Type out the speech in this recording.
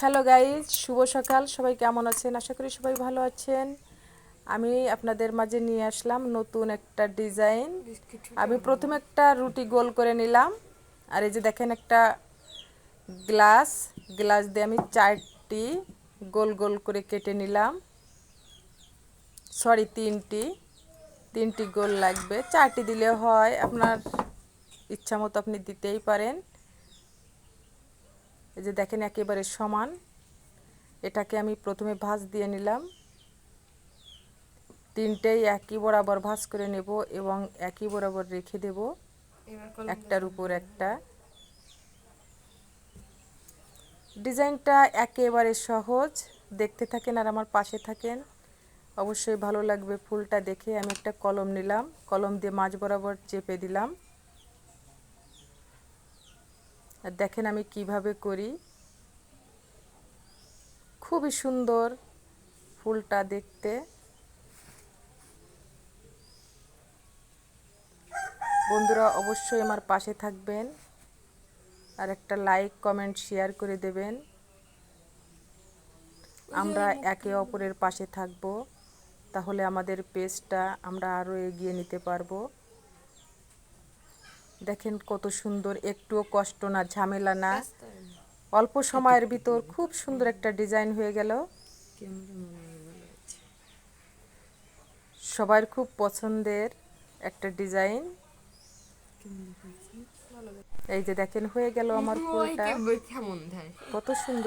Hello guys শুভ সকাল। সবাই কেমন আছেন? আশা করি সবাই ভালো আছেন। আমি আপনাদের মাঝে নিয়ে আসলাম নতুন একটা ডিজাইন। আমি প্রথমে একটা রুটি গোল করে নিলাম। আর এই যে দেখেন একটা গ্লাস। গ্লাস দিয়ে আমি চারটি গোল গোল করে কেটে নিলাম। সরি তিনটি। তিনটি গোল লাগবে। চারটি দিলে হয়। আপনার ইচ্ছা মতো আপনি দিতেই পারেন। এই যে দেখেন একেবারে সমান। এটাকে আমি প্রথমে ভাঁজ দিয়ে নিলাম। তিনটেই একই বরাবর ভাঁজ করে নেব এবং একই বরাবর রেখে দেব। একটার উপর একটা। ডিজাইনটা একেবারে সহজ। দেখতে থাকেন আর আমার পাশে থাকেন। অবশ্যই ভালো লাগবে ফুলটা দেখে। আমি একটা কলম নিলাম। কলম দিয়ে মাঝ বরাবর চেপে দিলাম। আর দেখেন আমি কীভাবে করি। খুবই সুন্দর ফুলটা দেখতে। বন্ধুরা অবশ্যই আমার পাশে থাকবেন আর একটা লাইক, কমেন্ট, শেয়ার করে দেবেন। আমরা একে অপরের পাশে থাকব, তাহলে আমাদের পেজটা আমরা আরও এগিয়ে নিতে পারব। দেখেন কত সুন্দর একটুও কষ্ট না ঝামেলা না। অল্প সময়ের ভিতর খুব সুন্দর একটা ডিজাইন হয়ে গেল। সবার খুব পছন্দের একটা ডিজাইন। এই যে দেখেন হয়ে গেল আমার ফুলটা। কত সুন্দর।